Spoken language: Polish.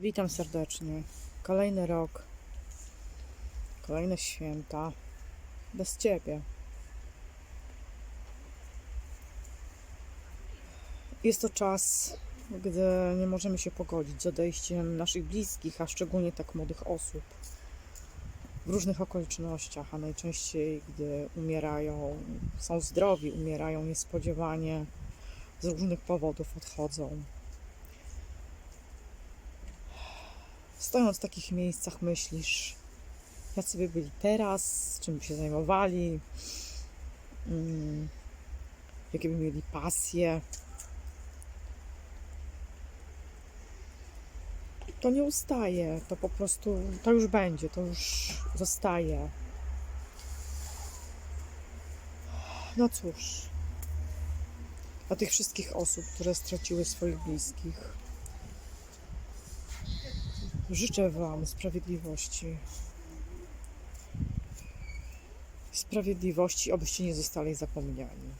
Witam serdecznie. Kolejny rok, kolejne święta bez ciebie. Jest to czas, gdy nie możemy się pogodzić z odejściem naszych bliskich, a szczególnie tak młodych osób w różnych okolicznościach, a najczęściej, gdy umierają, są zdrowi, umierają niespodziewanie, z różnych powodów odchodzą. Stojąc w takich miejscach, myślisz, jacy by byli teraz, czym by się zajmowali, mm, jakie by mieli pasje. To nie ustaje, to po prostu, to już będzie, to już zostaje. No cóż, dla tych wszystkich osób, które straciły swoich bliskich, życzę Wam sprawiedliwości. Sprawiedliwości, abyście nie zostali zapomniani.